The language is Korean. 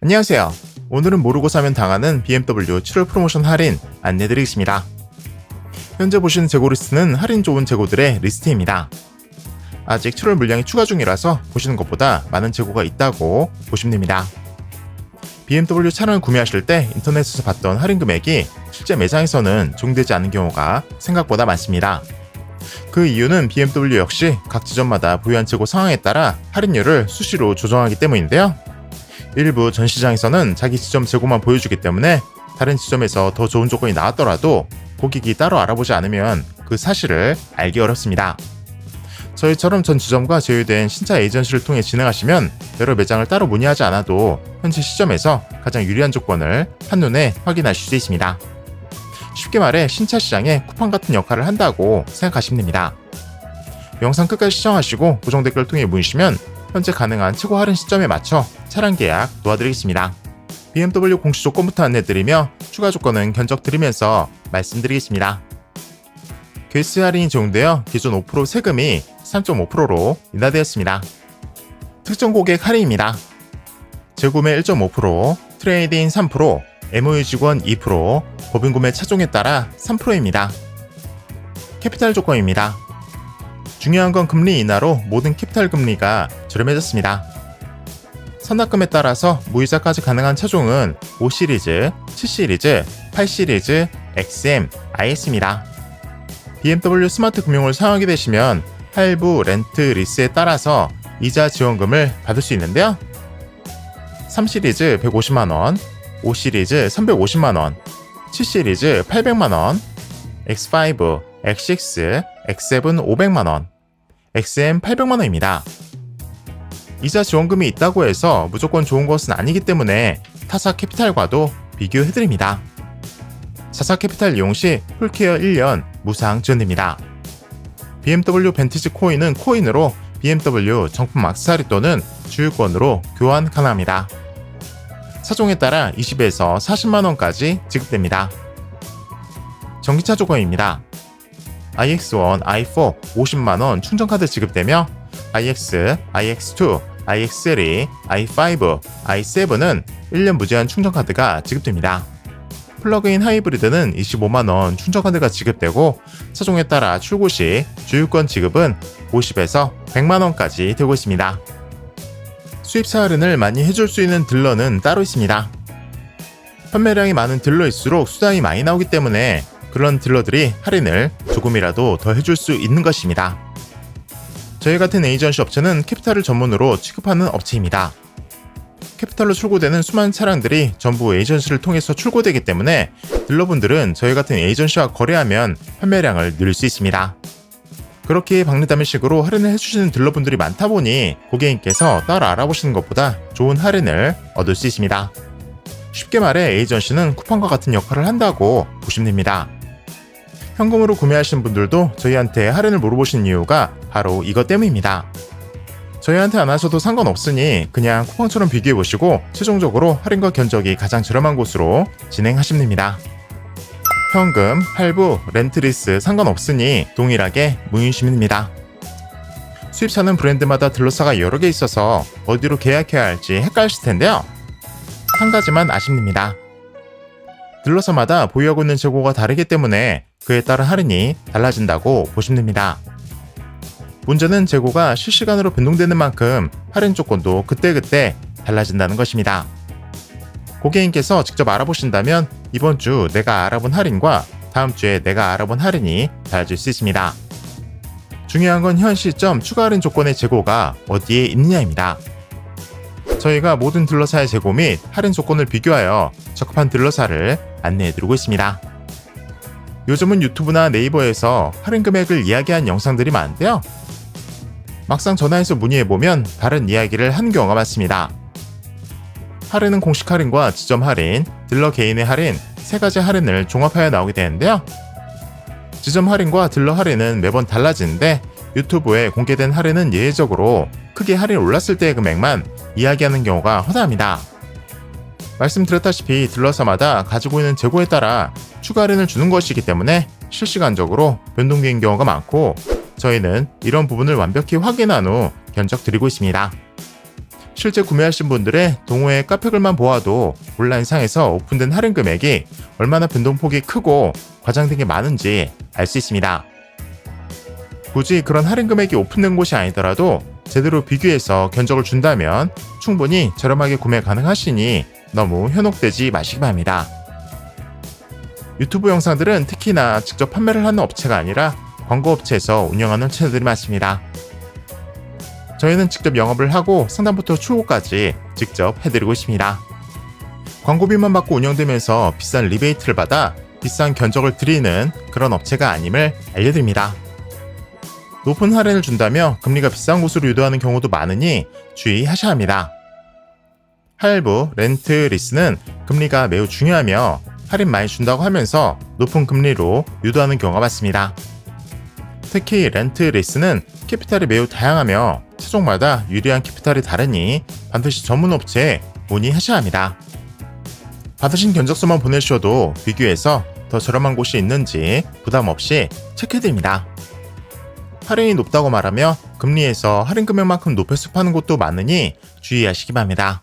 안녕하세요. 오늘은 모르고 사면 당하는 BMW 7월 프로모션 할인 안내드리겠습니다. 현재 보시는 재고 리스트는 할인 좋은 재고들의 리스트입니다. 아직 7월 물량이 추가 중이라서 보시는 것보다 많은 재고가 있다고 보시면 됩니다. BMW 차량을 구매하실 때 인터넷에서 봤던 할인 금액이 실제 매장에서는 적용되지 않은 경우가 생각보다 많습니다. 그 이유는 BMW 역시 각 지점마다 보유한 재고 상황에 따라 할인율을 수시로 조정하기 때문인데요. 일부 전시장에서는 자기 지점 재고만 보여주기 때문에 다른 지점에서 더 좋은 조건이 나왔더라도 고객이 따로 알아보지 않으면 그 사실을 알기 어렵습니다. 저희처럼 전 지점과 제휴된 신차 에이전시를 통해 진행하시면 여러 매장을 따로 문의하지 않아도 현재 시점에서 가장 유리한 조건을 한눈에 확인하실 수 있습니다. 쉽게 말해 신차 시장에 쿠팡 같은 역할을 한다고 생각하시면 됩니다. 영상 끝까지 시청하시고 고정 댓글 통해 문의시면 현재 가능한 최고 할인 시점에 맞춰 차량 계약 도와드리겠습니다. BMW 공시 조건부터 안내드리며 추가 조건은 견적 드리면서 말씀드리겠습니다. 괴수 할인이 적용되어 기존 5% 세금이 3.5%로 인하되었습니다. 특정 고객 할인입니다. 재구매 1.5%, 트레이드인 3%, MOU 직원 2%, 법인 구매 차종에 따라 3%입니다. 캐피탈 조건입니다. 중요한 건 금리 인하로 모든 캐피탈 금리가 저렴해졌습니다. 선납금에 따라서 무이자까지 가능한 차종은 5시리즈, 7시리즈, 8시리즈, XM, IS입니다. BMW 스마트 금융을 사용하게 되시면 할부, 렌트, 리스에 따라서 이자 지원금을 받을 수 있는데요. 3시리즈 150만원, 5시리즈 350만원, 7시리즈 800만원, X5, X6, X7 500만원, XM 800만원입니다. 이자 지원금이 있다고 해서 무조건 좋은 것은 아니기 때문에 타사 캐피탈과도 비교해드립니다. 자사 캐피탈 이용 시 풀케어 1년 무상 지원됩니다. BMW 벤티지 코인은 코인으로 BMW 정품 악세사리 또는 주유권으로 교환 가능합니다. 차종에 따라 20에서 40만원까지 지급됩니다. 전기차 조건입니다. iX1, i4 50만원 충전카드 지급되며 iX, iX2, iX3, i5, i7은 1년 무제한 충전카드가 지급됩니다. 플러그인 하이브리드는 25만원 충전카드가 지급되고 차종에 따라 출고 시 주유권 지급은 50에서 100만원까지 되고 있습니다. 수입차 할인을 많이 해줄 수 있는 딜러는 따로 있습니다. 판매량이 많은 딜러일수록 수당이 많이 나오기 때문에 그런 딜러들이 할인을 조금이라도 더 해줄 수 있는 것입니다. 저희 같은 에이전시 업체는 캐피탈을 전문으로 취급하는 업체입니다. 캐피탈로 출고되는 수많은 차량들이 전부 에이전시를 통해서 출고되기 때문에 딜러분들은 저희 같은 에이전시와 거래하면 판매량을 늘릴 수 있습니다. 그렇게 박리담의식으로 할인을 해주시는 딜러분들이 많다 보니 고객님께서 따로 알아보시는 것보다 좋은 할인을 얻을 수 있습니다. 쉽게 말해 에이전시는 쿠팡과 같은 역할을 한다고 보시면 됩니다. 현금으로 구매하시는 분들도 저희한테 할인을 물어보신 이유가 바로 이것 때문입니다. 저희한테 안 하셔도 상관없으니 그냥 쿠팡처럼 비교해 보시고 최종적으로 할인과 견적이 가장 저렴한 곳으로 진행하시면 됩니다. 현금, 할부, 렌트리스 상관없으니 동일하게 됩니다. 수입차는 브랜드마다 딜러사가 여러 개 있어서 어디로 계약해야 할지 헷갈리실 텐데요. 한 가지만 아시면 됩니다. 딜러사마다 보유하고 있는 재고가 다르기 때문에 그에 따른 할인이 달라진다고 보시면 됩니다. 문제는 재고가 실시간으로 변동되는 만큼 할인 조건도 그때그때 달라진다는 것입니다. 고객님께서 직접 알아보신다면 이번 주 내가 알아본 할인과 다음 주에 내가 알아본 할인이 달라질 수 있습니다. 중요한 건 현 시점 추가 할인 조건의 재고가 어디에 있느냐입니다. 저희가 모든 딜러사의 재고 및 할인 조건을 비교하여 적합한 딜러사를 안내해드리고 있습니다. 요즘은 유튜브나 네이버에서 할인 금액을 이야기한 영상들이 많은데요. 막상 전화해서 문의해보면 다른 이야기를 하는 경우가 많습니다. 할인은 공식 할인과 지점 할인, 딜러 개인의 할인, 세 가지 할인을 종합하여 나오게 되는데요. 지점 할인과 딜러 할인은 매번 달라지는데 유튜브에 공개된 할인은 예외적으로 크게 할인 올랐을 때의 금액만 이야기하는 경우가 허다합니다. 말씀드렸다시피 딜러사마다 가지고 있는 재고에 따라 추가 할인을 주는 것이기 때문에 실시간적으로 변동되는 경우가 많고 저희는 이런 부분을 완벽히 확인한 후 견적 드리고 있습니다. 실제 구매하신 분들의 동호회 카페글만 보아도 온라인상에서 오픈된 할인 금액이 얼마나 변동폭이 크고 과장된 게 많은지 알 수 있습니다. 굳이 그런 할인 금액이 오픈된 곳이 아니더라도 제대로 비교해서 견적을 준다면 충분히 저렴하게 구매 가능하시니 너무 현혹되지 마시기 바랍니다. 유튜브 영상들은 특히나 직접 판매를 하는 업체가 아니라 광고 업체에서 운영하는 채널들이 많습니다. 저희는 직접 영업을 하고 상담부터 출고까지 직접 해드리고 있습니다. 광고비만 받고 운영되면서 비싼 리베이트를 받아 비싼 견적을 드리는 그런 업체가 아님을 알려드립니다. 높은 할인을 준다며 금리가 비싼 곳으로 유도하는 경우도 많으니 주의하셔야 합니다. 할부, 렌트, 리스는 금리가 매우 중요하며 할인 많이 준다고 하면서 높은 금리로 유도하는 경우가 많습니다. 특히 렌트 리스는 캐피탈이 매우 다양하며 차종마다 유리한 캐피탈이 다르니 반드시 전문 업체에 문의하셔야 합니다. 받으신 견적서만 보내주셔도 비교해서 더 저렴한 곳이 있는지 부담 없이 체크해드립니다. 할인이 높다고 말하며 금리에서 할인 금액만큼 높여서 파는 곳도 많으니 주의하시기 바랍니다.